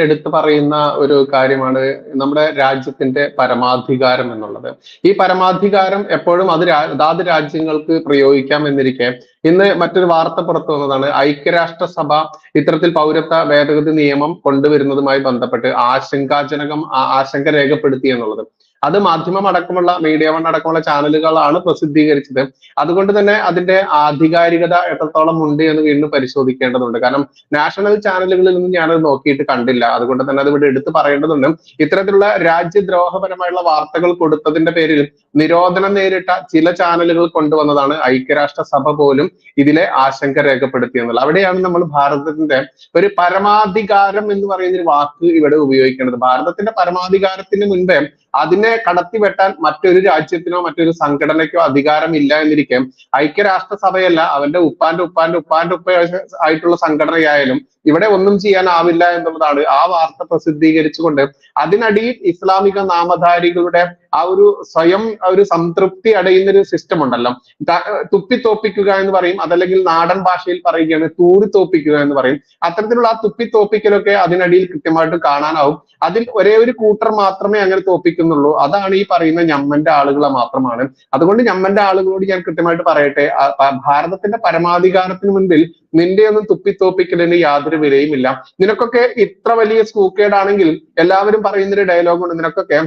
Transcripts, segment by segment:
എടുത്തു പറയുന്ന ഒരു കാര്യമാണ് നമ്മുടെ രാജ്യത്തിന്റെ പരമാധികാരം എന്നുള്ളത്. ഈ പരമാധികാരം എപ്പോഴും അത് അതാത് രാജ്യങ്ങൾക്ക് പ്രയോഗിക്കാം എന്നിരിക്കെ ഇന്ന് മറ്റൊരു വാർത്ത പുറത്തു വന്നതാണ്. ഐക്യരാഷ്ട്രസഭ ഇത്തരത്തിൽ പൗരത്വ ഭേദഗതി നിയമം കൊണ്ടുവരുന്നതുമായി ബന്ധപ്പെട്ട് ആശങ്കാജനകം ആശങ്ക രേഖപ്പെടുത്തി എന്നുള്ളത്. അത് മാധ്യമം അടക്കമുള്ള മീഡിയ വൺ അടക്കമുള്ള ചാനലുകളാണ് പ്രസിദ്ധീകരിച്ചത്. അതുകൊണ്ട് തന്നെ അതിന്റെ ആധികാരികത എത്രത്തോളം ഉണ്ട് എന്ന് വീണ്ടും പരിശോധിക്കേണ്ടതുണ്ട്. കാരണം നാഷണൽ ചാനലുകളിൽ നിന്നും ഞാനത് നോക്കിയിട്ട് കണ്ടില്ല. അതുകൊണ്ട് തന്നെ അത് ഇവിടെ എടുത്തു പറയേണ്ടതുണ്ട്. ഇത്തരത്തിലുള്ള രാജ്യദ്രോഹപരമായുള്ള വാർത്തകൾ കൊടുത്തതിന്റെ പേരിൽ നിരോധനം നേരിട്ട ചില ചാനലുകൾ കൊണ്ടുവന്നതാണ് ഐക്യരാഷ്ട്ര സഭ പോലും ഇതിലെ ആശങ്ക രേഖപ്പെടുത്തിയെന്നുള്ളത് അവിടെയാണ് നമ്മൾ ഭാരതത്തിന്റെ ഒരു പരമാധികാരം എന്ന് പറയുന്ന ഒരു വാക്ക് ഇവിടെ ഉപയോഗിക്കേണ്ടത് ഭാരതത്തിന്റെ പരമാധികാരത്തിന് മുൻപേ അതിനെ കടത്തി വെട്ടാൻ മറ്റൊരു രാജ്യത്തിനോ മറ്റൊരു സംഘടനയ്ക്കോ അധികാരമില്ല എന്നിരിക്കെ ഐക്യരാഷ്ട്രസഭയല്ല അവന്റെ ഉപ്പാന്റെ ഉപ്പാന്റെ ഉപ്പാന്റെ ഉപ്പ ആയിട്ടുള്ള സംഘടനയായാലും ഇവിടെ ഒന്നും ചെയ്യാനാവില്ല എന്നുള്ളതാണ് ആ വാർത്ത പ്രസിദ്ധീകരിച്ചുകൊണ്ട്. അതിനടിയിൽ ഇസ്ലാമിക നാമധാരികളുടെ ആ ഒരു സ്വയം ഒരു സംതൃപ്തി അടയുന്ന ഒരു സിസ്റ്റം ഉണ്ടല്ലോ തുപ്പിത്തോപ്പിക്കുക എന്ന് പറയും അതല്ലെങ്കിൽ നാടൻ ഭാഷയിൽ പറയുകയാണ് തൂറി തൂറിത്തോപ്പിക്കുക എന്ന് പറയും. അത്തരത്തിലുള്ള ആ തുപ്പിത്തോപ്പിക്കലൊക്കെ അതിനടിയിൽ കൃത്യമായിട്ട് കാണാനാവും. അതിൽ ഒരേ ഒരു കൂട്ടർ മാത്രമേ അങ്ങനെ തോപ്പിക്കുന്നുള്ളൂ. അതാണ് ഈ പറയുന്ന ഞമ്മന്റെ ആളുകളെ മാത്രമാണ്. അതുകൊണ്ട് ഞമ്മന്റെ ആളുകളോട് ഞാൻ കൃത്യമായിട്ട് പറയട്ടെ ഭാരതത്തിന്റെ പരമാധികാരത്തിന് മുൻപിൽ നിന്റെ ഒന്നും തുപ്പിത്തോപ്പിക്കലിന് യാതൊരു വിലയുമില്ല. നിനക്കൊക്കെ ഇത്ര വലിയ സ്കൂക്കേടാണെങ്കിൽ എല്ലാവരും പറയുന്നൊരു ഡയലോഗ് ഉണ്ട്. നിനക്കൊക്കെ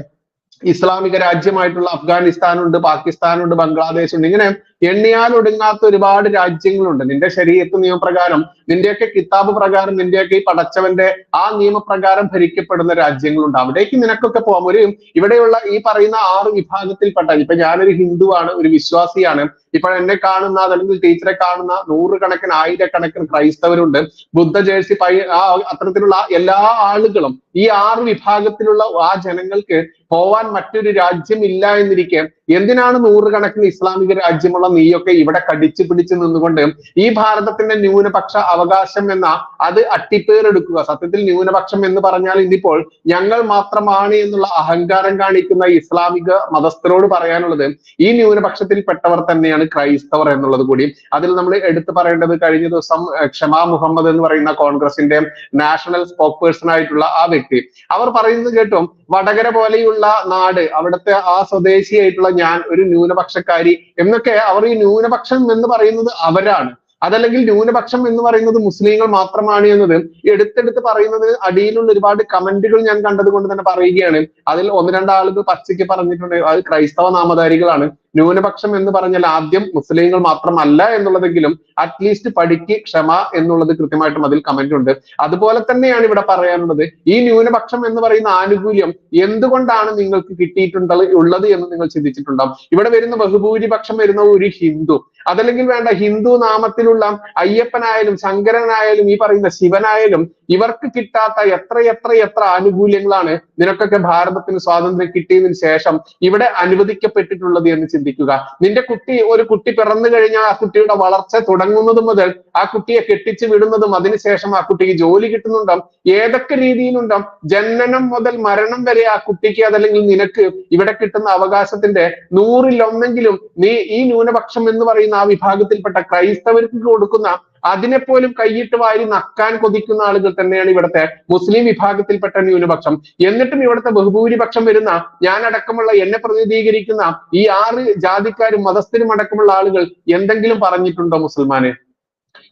ഇസ്ലാമിക രാജ്യമായിട്ടുള്ള അഫ്ഗാനിസ്ഥാനുണ്ട് പാകിസ്ഥാനുണ്ട് ബംഗ്ലാദേശ് ഉണ്ട് ഇങ്ങനെ എണ്ണിയാൽ ഒടുങ്ങാത്ത ഒരുപാട് രാജ്യങ്ങളുണ്ട്. നിന്റെ ശരീരത്ത് നിയമപ്രകാരം നിന്റെയൊക്കെ കിതാബ് പ്രകാരം നിന്റെയൊക്കെ ഈ പടച്ചവന്റെ ആ നിയമപ്രകാരം ഭരിക്കപ്പെടുന്ന രാജ്യങ്ങളുണ്ട്. അവിടേക്ക് നിനക്കൊക്കെ പോകാം ഒരു ഇവിടെയുള്ള ഈ പറയുന്ന ആറ് വിഭാഗത്തിൽപ്പെട്ട ഇപ്പൊ ഞാനൊരു ഹിന്ദുവാണ് ഒരു വിശ്വാസിയാണ്. ഇപ്പൊ എന്നെ കാണുന്ന അല്ലെങ്കിൽ ടീച്ചറെ കാണുന്ന നൂറുകണക്കിന് ആയിരക്കണക്കിന് ക്രൈസ്തവരുണ്ട്. ബുദ്ധ ജേഴ്സി പൈ ആ അത്തരത്തിലുള്ള എല്ലാ ആളുകളും ഈ ആറ് വിഭാഗത്തിലുള്ള ആ ജനങ്ങൾക്ക് പോവാൻ മറ്റൊരു രാജ്യം ഇല്ല എന്നിരിക്കെ എന്തിനാണ് നൂറുകണക്കിന് ഇസ്ലാമിക രാജ്യമുള്ള നീയൊക്കെ ഇവിടെ കടിച്ചു പിടിച്ച് നിന്നുകൊണ്ട് ഈ ഭാരതത്തിന്റെ ന്യൂനപക്ഷ അവകാശം എന്ന അത് അട്ടിപ്പേറെടുക്കുക സത്യത്തിൽ ന്യൂനപക്ഷം എന്ന് പറഞ്ഞാൽ ഇന്നിപ്പോൾ ഞങ്ങൾ മാത്രമാണ് എന്നുള്ള അഹങ്കാരം കാണിക്കുന്ന ഇസ്ലാമിക മതസ്ഥരോട് പറയാനുള്ളത് ഈ ന്യൂനപക്ഷത്തിൽ പെട്ടവർ തന്നെയാണ് ക്രൈസ്തവർ എന്നുള്ളത് കൂടി. അതിൽ നമ്മൾ എടുത്തു പറയേണ്ടത് കഴിഞ്ഞ ദിവസം ക്ഷമാ മുഹമ്മദ് എന്ന് പറയുന്ന കോൺഗ്രസിന്റെ നാഷണൽ സ്പോക്ക് പേഴ്സൺ ആയിട്ടുള്ള ആ വ്യക്തി. അവർ പറയുന്നത് കേട്ടും വടകര പോലെയുള്ള നാട് അവിടുത്തെ ആ സ്വദേശിയായിട്ടുള്ള ഞാൻ ഒരു ന്യൂനപക്ഷക്കാരി എന്നൊക്കെ അവർ ഈ ന്യൂനപക്ഷം എന്ന് പറയുന്നത് അവരാണ്. അതല്ലെങ്കിൽ ന്യൂനപക്ഷം എന്ന് പറയുന്നത് മുസ്ലിങ്ങൾ മാത്രമാണ് എന്നത് എടുത്തെടുത്ത് പറയുന്നത് അടിയിലുള്ള ഒരുപാട് കമന്റുകൾ ഞാൻ കണ്ടത് കൊണ്ട് തന്നെ പറയുകയാണ്. അതിൽ ഒന്ന് രണ്ടാളുകൾ പച്ചയ്ക്ക് പറഞ്ഞിട്ടുണ്ട്. അത് ക്രൈസ്തവ നാമധാരികളാണ്. ന്യൂനപക്ഷം എന്ന് പറഞ്ഞാൽ ആദ്യം മുസ്ലിങ്ങൾ മാത്രമല്ല എന്നുള്ളതെങ്കിലും അറ്റ്ലീസ്റ്റ് പഠിക്ക് ക്ഷമ എന്നുള്ളത് കൃത്യമായിട്ടും അതിൽ കമന്റ് ഉണ്ട്. അതുപോലെ തന്നെയാണ് ഇവിടെ പറയാനുള്ളത്. ഈ ന്യൂനപക്ഷം എന്ന് പറയുന്ന ആനുകൂല്യം എന്തുകൊണ്ടാണ് നിങ്ങൾക്ക് കിട്ടിയിട്ടുണ്ടത് ഉള്ളത് എന്ന് നിങ്ങൾ ചിന്തിച്ചിട്ടുണ്ടാവും. ഇവിടെ വരുന്ന ബഹുഭൂരിപക്ഷം വരുന്ന ഒരു ഹിന്ദു അതല്ലെങ്കിൽ വേണ്ട ഹിന്ദു നാമത്തിലുള്ള അയ്യപ്പനായാലും ശങ്കരനായാലും ഈ പറയുന്ന ശിവനായാലും ഇവർക്ക് കിട്ടാത്ത എത്ര എത്ര എത്ര ആനുകൂല്യങ്ങളാണ് നിനക്കൊക്കെ ഭാരതത്തിന് സ്വാതന്ത്ര്യം കിട്ടിയതിനു ശേഷം ഇവിടെ അനുവദിക്കപ്പെട്ടിട്ടുള്ളത് എന്ന് ചിന്തിക്കുക. നിന്റെ കുട്ടി ഒരു കുട്ടി പിറന്നു കഴിഞ്ഞാൽ ആ കുട്ടിയുടെ വളർച്ച തുടങ്ങുന്നത് മുതൽ ആ കുട്ടിയെ കെട്ടിച്ചു വിടുന്നതും അതിനുശേഷം ആ കുട്ടിക്ക് ജോലി കിട്ടുന്നുണ്ടോ? ഏതൊക്കെ രീതിയിലുണ്ടോ? ജനനം മുതൽ മരണം വരെ ആ കുട്ടിക്ക് അതല്ലെങ്കിൽ നിനക്ക് ഇവിടെ കിട്ടുന്ന അവകാശത്തിന്റെ നൂറിലൊന്നെങ്കിലും നീ ഈ ന്യൂനപക്ഷം എന്ന് പറയുന്ന ആ വിഭാഗത്തിൽപ്പെട്ട ക്രൈസ്തവർക്ക് കൊടുക്കുന്ന അതിനെപ്പോലും കൈയിട്ട് വാരി നക്കാൻ കൊതിക്കുന്ന ആളുകൾ തന്നെയാണ് ഇവിടുത്തെ മുസ്ലിം വിഭാഗത്തിൽപ്പെട്ട ന്യൂനപക്ഷം. എന്നിട്ടും ഇവിടുത്തെ ബഹുഭൂരിപക്ഷം വരുന്ന ഞാൻ അടക്കമുള്ള എന്നെ പ്രതിനിധീകരിക്കുന്ന ഈ ആറ് ജാതിക്കാരും മതസ്ഥരും അടക്കമുള്ള ആളുകൾ എന്തെങ്കിലും പറഞ്ഞിട്ടുണ്ടോ മുസൽമാനെ?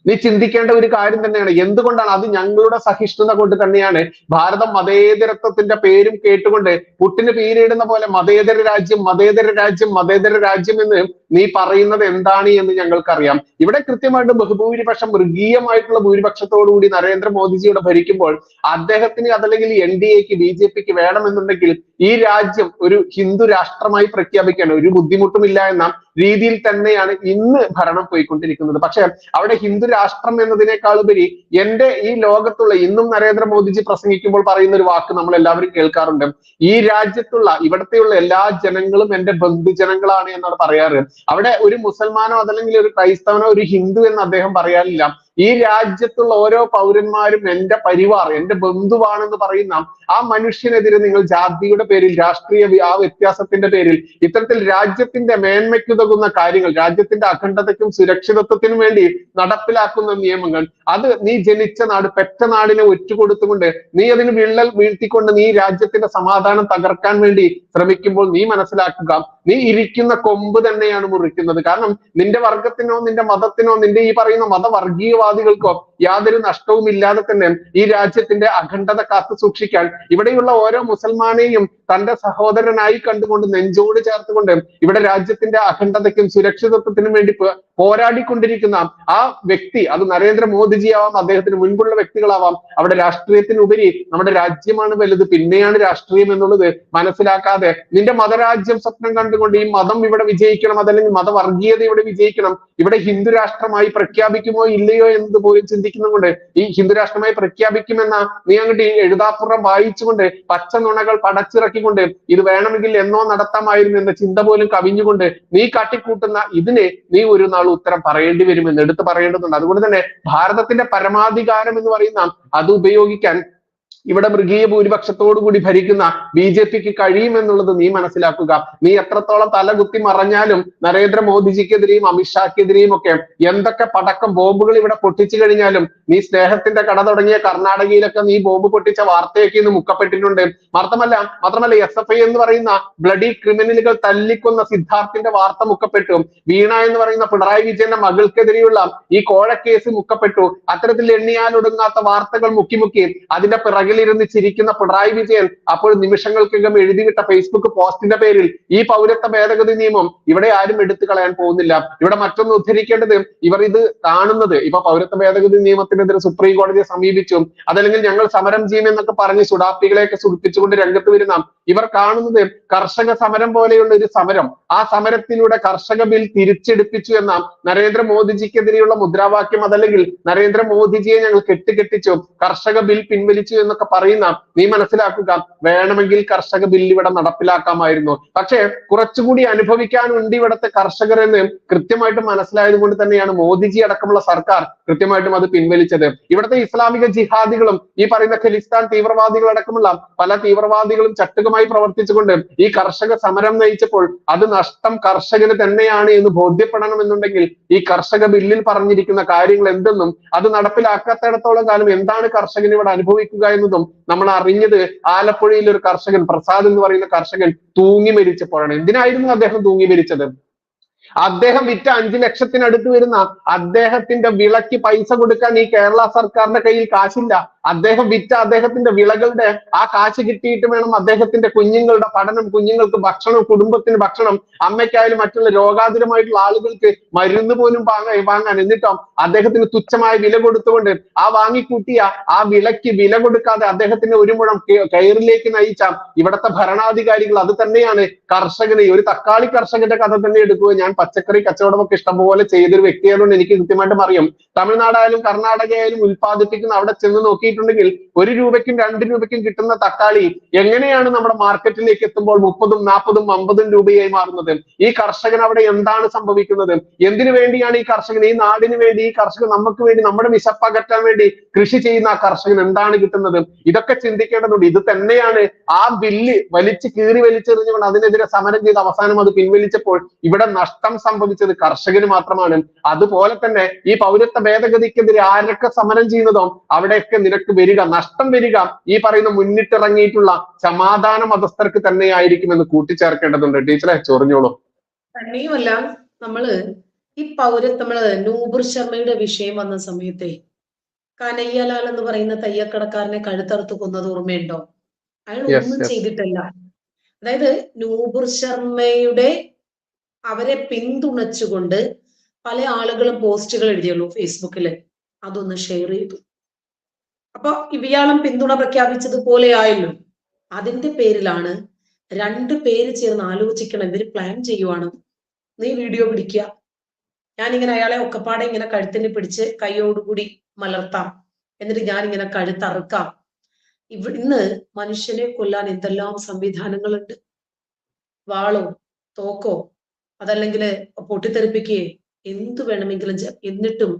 നീ ചിന്തിക്കേണ്ട ഒരു കാര്യം തന്നെയാണ്. എന്തുകൊണ്ടാണ്? അത് ഞങ്ങളുടെ സഹിഷ്ണുത കൊണ്ട് തന്നെയാണ്. ഭാരതം മതേതരത്വത്തിന്റെ പേരും കേട്ടുകൊണ്ട് പുട്ടിന് പേരിടുന്ന പോലെ മതേതര രാജ്യം മതേതര രാജ്യം മതേതര രാജ്യം എന്ന് നീ പറയുന്നത് എന്താണ് എന്ന് ഞങ്ങൾക്കറിയാം. ഇവിടെ കൃത്യമായിട്ട് ബഹുഭൂരിപക്ഷം മൃഗീയമായിട്ടുള്ള ഭൂരിപക്ഷത്തോടുകൂടി നരേന്ദ്രമോദിജിയുടെ ഭരിക്കുമ്പോൾ അദ്ദേഹത്തിന് അതല്ലെങ്കിൽ എൻ ഡി എക്ക് ബി ജെ പിക്ക് വേണമെന്നുണ്ടെങ്കിൽ ഈ രാജ്യം ഒരു ഹിന്ദു രാഷ്ട്രമായി പ്രഖ്യാപിക്കാൻ ഒരു ബുദ്ധിമുട്ടുമില്ല എന്ന രീതിയിൽ തന്നെയാണ് ഇന്ന് ഭരണം പോയിക്കൊണ്ടിരിക്കുന്നത്. പക്ഷെ അവിടെ ഹിന്ദു രാഷ്ട്രം എന്നതിനേക്കാൾ ഉപരി എന്റെ ഈ ലോകത്തുള്ള ഇന്നും നരേന്ദ്രമോദിജി പ്രസംഗിക്കുമ്പോൾ പറയുന്ന ഒരു വാക്ക് നമ്മൾ എല്ലാവരും കേൾക്കാറുണ്ട്. ഈ രാജ്യത്തുള്ള ഇവിടത്തെയുള്ള എല്ലാ ജനങ്ങളും എന്റെ ബന്ധുജനങ്ങളാണ് എന്നാണ് പറയാറ്. അവിടെ ഒരു മുസൽമാനോ അതല്ലെങ്കിൽ ഒരു ക്രൈസ്തവനോ ഒരു ഹിന്ദു എന്ന് അദ്ദേഹം പറയാറില്ല ഈ രാജ്യത്തുള്ള ഓരോ പൗരന്മാരും എന്റെ പരിവാർ എന്റെ ബന്ധുവാണെന്ന് പറയുന്ന ആ മനുഷ്യനെതിരെ നിങ്ങൾ ജാതിയുടെ പേരിൽ രാഷ്ട്രീയ ആ വ്യത്യാസത്തിന്റെ പേരിൽ ഇത്തരത്തിൽ രാജ്യത്തിന്റെ മേന്മയ്ക്കുതകുന്ന കാര്യങ്ങൾ രാജ്യത്തിന്റെ അഖണ്ഡതയ്ക്കും സുരക്ഷിതത്വത്തിനും വേണ്ടി നടപ്പിലാക്കുന്ന നിയമങ്ങൾ അത് നീ ജനിച്ച നാട് പെറ്റ നാടിനെ ഒറ്റുകൊടുത്തുകൊണ്ട് നീ അതിന് വിള്ളൽ വീഴ്ത്തിക്കൊണ്ട് നീ രാജ്യത്തിന്റെ സമാധാനം തകർക്കാൻ വേണ്ടി ശ്രമിക്കുമ്പോൾ നീ മനസ്സിലാക്കുക നീ ഇരിക്കുന്ന കൊമ്പ് തന്നെയാണ് മുറിക്കുന്നത്. കാരണം നിന്റെ വർഗത്തിനോ നിന്റെ മതത്തിനോ നിന്റെ ഈ പറയുന്ന മതവർഗീയവാദികൾക്കോ യാതൊരു നഷ്ടവും ഇല്ലാതെ തന്നെ ഈ രാജ്യത്തിന്റെ അഖണ്ഡത കാത്തു സൂക്ഷിക്കാൻ ഇവിടെയുള്ള ഓരോ മുസൽമാനെയും തന്റെ സഹോദരനായി കണ്ടുകൊണ്ട് നെഞ്ചോട് ചേർത്തുകൊണ്ട് ഇവിടെ രാജ്യത്തിന്റെ അഖണ്ഡതയ്ക്കും സുരക്ഷിതത്വത്തിനും വേണ്ടി പോരാടിക്കൊണ്ടിരിക്കുന്ന ആ വ്യക്തി അത് നരേന്ദ്രമോദിജി ആവാം അദ്ദേഹത്തിന് മുൻപുള്ള വ്യക്തികളാവാം അവിടെ രാഷ്ട്രീയത്തിനുപരി നമ്മുടെ രാജ്യമാണ് വലുത് പിന്നെയാണ് രാഷ്ട്രീയം എന്നുള്ളത് മനസ്സിലാക്കാതെ നിന്റെ മതരാജ്യം സ്വപ്നം കണ്ടുകൊണ്ട് ഈ മതം ഇവിടെ വിജയിക്കണം അതല്ലെങ്കിൽ മതവർഗീയത ഇവിടെ വിജയിക്കണം ഇവിടെ ഹിന്ദു രാഷ്ട്രമായി പ്രഖ്യാപിക്കുമോ ഇല്ലയോ എന്ന് പോലും ചിന്തിക്കുന്നതുകൊണ്ട് ഈ ഹിന്ദു രാഷ്ട്രമായി പ്രഖ്യാപിക്കുമെന്ന നീ അങ്ങോട്ട് എഴുതാപ്പുറം വായിച്ചുകൊണ്ട് പച്ച നുണകൾ പടച്ചിറക്കിക്കൊണ്ട് ഇത് വേണമെങ്കിൽ എന്നോ നടത്താമായിരുന്നു എന്ന ചിന്ത പോലും കവിഞ്ഞുകൊണ്ട് നീ കാട്ടിക്കൂട്ടുന്ന ഇതിന് നീ ഒരു നാൾ ഉത്തരം പറയേണ്ടി വരുമെന്ന് എടുത്തു പറയേണ്ടതുണ്ട്. അതുകൊണ്ട് തന്നെ ഭാരതത്തിന്റെ പരമാധികാരം എന്ന് പറയുന്ന അത് ഉപയോഗിക്കാൻ ഇവിടെ മൃഗീയ ഭൂരിപക്ഷത്തോടു കൂടി ഭരിക്കുന്ന ബി ജെ പിക്ക് കഴിയുമെന്നുള്ളത് നീ മനസ്സിലാക്കുക. നീ എത്രത്തോളം തലകുത്തി മറഞ്ഞാലും നരേന്ദ്രമോദിജിക്കെതിരെയും അമിത്ഷാക്കെതിരെയും ഒക്കെ എന്തൊക്കെ പടക്കം ബോംബുകൾ ഇവിടെ പൊട്ടിച്ചു കഴിഞ്ഞാലും നീ സ്നേഹത്തിന്റെ കട തുടങ്ങിയ കർണാടകയിലൊക്കെ നീ ബോംബ് പൊട്ടിച്ച വാർത്തയൊക്കെ ഇന്ന് മുക്കപ്പെട്ടിട്ടുണ്ട്. മാത്രമല്ല മാത്രമല്ല എസ് എഫ് ഐ എന്ന് പറയുന്ന ബ്ലഡി ക്രിമിനലുകൾ തല്ലിക്കുന്ന സിദ്ധാർത്ഥിന്റെ വാർത്ത മുക്കപ്പെട്ടു. വീണ എന്ന് പറയുന്ന പിണറായി വിജയന്റെ മകൾക്കെതിരെയുള്ള ഈ കോഴക്കേസ് മുക്കപ്പെട്ടു. അത്തരത്തിൽ എണ്ണിയാലൊടുങ്ങാത്ത വാർത്തകൾ മുക്കി മുക്കി അതിന്റെ പിറകിലിരുന്ന് ചിരിക്കുന്ന പിണറായി വിജയൻ അപ്പോൾ നിമിഷങ്ങൾക്കകം എഴുതിവിട്ട ഫേസ്ബുക്ക് പോസ്റ്റിന്റെ പേരിൽ ഈ പൗരത്വ ഭേദഗതി നിയമം ഇവിടെ ആരും എടുത്തു കളയാൻ പോകുന്നില്ല. ഇവിടെ മറ്റൊന്ന് ഉദ്ധരിക്കേണ്ടത് ഇവർ ഇത് കാണുന്നത്. ഇപ്പൊ പൗരത്വ ഭേദഗതി നിയമത്തിനെതിരെ സുപ്രീം കോടതിയെ സമീപിച്ചു അതല്ലെങ്കിൽ ഞങ്ങൾ സമരം ചെയ്യുമെന്നൊക്കെ പറഞ്ഞ് സുഡാപ്പികളെയൊക്കെ സുഖിപ്പിച്ചുകൊണ്ട് രംഗത്ത് വരുന്ന ഇവർ കാണുന്നത് കർഷക സമരം പോലെയുള്ള ഒരു സമരം. ആ സമരത്തിലൂടെ കർഷക ബിൽ തിരിച്ചെടുപ്പിച്ചു എന്ന നരേന്ദ്രമോദിജിക്കെതിരെയുള്ള മുദ്രാവാക്യം അതല്ലെങ്കിൽ നരേന്ദ്രമോദിജിയെ ഞങ്ങൾ കെട്ടിക്കെട്ടിച്ചു കർഷക ബിൽ പിൻവലിച്ചു എന്നൊക്കെ പറയുന്ന നീ മനസ്സിലാക്കുക വേണമെങ്കിൽ കർഷക ബില്ല് ഇവിടെ നടപ്പിലാക്കാമായിരുന്നു. പക്ഷേ കുറച്ചുകൂടി അനുഭവിക്കാനുണ്ട് ഇവിടുത്തെ കർഷകർ എന്ന് കൃത്യമായിട്ട് മനസ്സിലായത് കൊണ്ട് തന്നെയാണ് മോദിജി അടക്കമുള്ള സർക്കാർ കൃത്യമായിട്ടും അത് പിൻവലിച്ചത്. ഇവിടുത്തെ ഇസ്ലാമിക ജിഹാദികളും ഈ പറയുന്ന ഖലിസ്ഥാൻ തീവ്രവാദികൾ അടക്കമുള്ള പല തീവ്രവാദികളും ചട്ടുകമായി പ്രവർത്തിച്ചുകൊണ്ട് ഈ കർഷക സമരം നയിച്ചപ്പോൾ അത് നഷ്ടം കർഷകന് തന്നെയാണ് എന്ന് ബോധ്യപ്പെടണമെന്നുണ്ടെങ്കിൽ ഈ കർഷക ബില്ലിൽ പറഞ്ഞിരിക്കുന്ന കാര്യങ്ങൾ എന്തെന്നും അത് നടപ്പിലാക്കാത്തിടത്തോളം കാലം എന്താണ് കർഷകൻ ഇവിടെ അനുഭവിക്കുക എന്നതും നമ്മൾ അറിഞ്ഞത് ആലപ്പുഴയിൽ ഒരു കർഷകൻ പ്രസാദ് എന്ന് പറയുന്ന കർഷകൻ തൂങ്ങി മരിച്ചപ്പോഴാണ് എന്തിനായിരുന്നു അദ്ദേഹം തൂങ്ങി മരിച്ചത്? അദ്ദേഹം വിറ്റ അഞ്ചു ലക്ഷത്തിനടുത്ത് വരുന്ന അദ്ദേഹത്തിന്റെ വിളക്ക് പൈസ കൊടുക്കാൻ ഈ കേരള സർക്കാരിന്റെ കയ്യിൽ കാശില്ല. അദ്ദേഹം വിറ്റ അദ്ദേഹത്തിന്റെ വിളകളുടെ ആ കാശ് കിട്ടിയിട്ട് വേണം അദ്ദേഹത്തിന്റെ കുഞ്ഞുങ്ങളുടെ പഠനം കുഞ്ഞുങ്ങൾക്ക് ഭക്ഷണം കുടുംബത്തിന് ഭക്ഷണം അമ്മയ്ക്കായാലും മറ്റുള്ള രോഗാതുരമായിട്ടുള്ള ആളുകൾക്ക് മരുന്ന് പോലും വാങ്ങാൻ വാങ്ങാൻ. എന്നിട്ടോ അദ്ദേഹത്തിന് തുച്ഛമായ വില കൊടുത്തുകൊണ്ട് ആ വാങ്ങിക്കൂട്ടിയ ആ വിലക്ക് വില കൊടുക്കാതെ അദ്ദേഹത്തിന് ഒരു മുഴം കയറിലേക്ക് നയിച്ച ഇവിടുത്തെ ഭരണാധികാരികൾ അത് തന്നെയാണ്. കർഷകനെ ഒരു തക്കാളി കർഷകന്റെ കഥ തന്നെ എടുക്കുക ഞാൻ പച്ചക്കറി കച്ചവടമൊക്കെ ഇഷ്ടംപോലെ ചെയ്തൊരു വ്യക്തിയായതുകൊണ്ട് എനിക്ക് കൃത്യമായിട്ടും അറിയാം. തമിഴ്നാടായാലും കർണാടകയായാലും ഉൽപാദിപ്പിക്കുന്ന അവിടെ ചെന്ന് നോക്കിയിട്ടുണ്ടെങ്കിൽ ഒരു രൂപയ്ക്കും രണ്ട് രൂപയ്ക്കും കിട്ടുന്ന തക്കാളി എങ്ങനെയാണ് നമ്മുടെ മാർക്കറ്റിലേക്ക് എത്തുമ്പോൾ മുപ്പതും നാൽപ്പതും അമ്പതും രൂപയായി മാറുന്നത്? ഈ കർഷകൻ അവിടെ എന്താണ് സംഭവിക്കുന്നത്? എന്തിനു വേണ്ടിയാണ് ഈ കർഷകൻ ഈ നാടിന് വേണ്ടി ഈ കർഷകൻ നമുക്ക് വേണ്ടി നമ്മുടെ വിശപ്പകറ്റാൻ വേണ്ടി കൃഷി ചെയ്യുന്ന ആ കർഷകൻ എന്താണ് കിട്ടുന്നത്? ഇതൊക്കെ ചിന്തിക്കേണ്ടതുണ്ട്. ഇത് തന്നെയാണ് ആ ബില്ല് വലിച്ചു കീറി വലിച്ചെറിഞ്ഞുകൊണ്ട് അതിനെതിരെ സമരം ചെയ്ത് അവസാനം അത് പിൻവലിച്ചപ്പോൾ ഇവിടെ നഷ്ടം സംഭവിച്ചത് കർഷകന് മാത്രമാണ്. അതുപോലെ തന്നെ ഈ പൗരത്വ ഭേദഗതിക്കെതിരെ ആരൊക്കെ സമരം ചെയ്യുന്നതോ അവിടെയൊക്കെ നിനക്ക് വരിക നഷ്ടം വരിക ഈ പറയുന്ന മുന്നിട്ടിറങ്ങിയിട്ടുള്ള സമാധാന മതസ്ഥർക്ക് തന്നെയായിരിക്കുമെന്ന് കൂട്ടിച്ചേർക്കേണ്ടതുണ്ട്. ടീച്ചറെ ചൊറിഞ്ഞോളൂ. തന്നെയുമല്ല നമ്മൾ ഈ പൗരത്വമുള്ള നമ്മൾ നൂബുർ ശർമ്മയുടെ വിഷയം വന്ന സമയത്തെ കനയ്യലാൽ എന്ന് പറയുന്ന തയ്യക്കടക്കാരനെ കഴുത്തറുത്ത് കൊന്നത് ഓർമ്മയുണ്ടോ? അയാൾ ഒന്നും ചെയ്തിട്ടല്ല ചെയ്തിട്ടില്ല. അതായത് നൂബുർ ശർമ്മയുടെ അവരെ പിന്തുണച്ചുകൊണ്ട് പല ആളുകളും പോസ്റ്റുകൾ എഴുതിയുള്ളൂ ഫേസ്ബുക്കിൽ അതൊന്ന് ഷെയർ ചെയ്തു. അപ്പൊ ഇവയാളം പിന്തുണ പ്രഖ്യാപിച്ചതുപോലെ ആയല്ലോ അതിന്റെ പേരിലാണ് രണ്ട് പേര് ചേർന്ന് ആലോചിക്കണം ഇവർ പ്ലാൻ ചെയ്യുവാണ്. നീ വീഡിയോ പിടിക്കുക. ഞാനിങ്ങനെ അയാളെ ഒക്കപ്പാടെ ഇങ്ങനെ കഴുത്തിന് പിടിച്ച് കൈയോടുകൂടി മലർത്താം. എന്നിട്ട് ഞാനിങ്ങനെ കഴുത്തറുക്കാം ഇവ ഇന്ന് മനുഷ്യനെ കൊല്ലാൻ എന്തെല്ലാം സംവിധാനങ്ങളുണ്ട്? വാളോ തോക്കോ അതല്ലെങ്കിൽ പൊട്ടിത്തെറിപ്പിക്കുകയോ എന്തു വേണമെങ്കിലും എന്നിട്ടും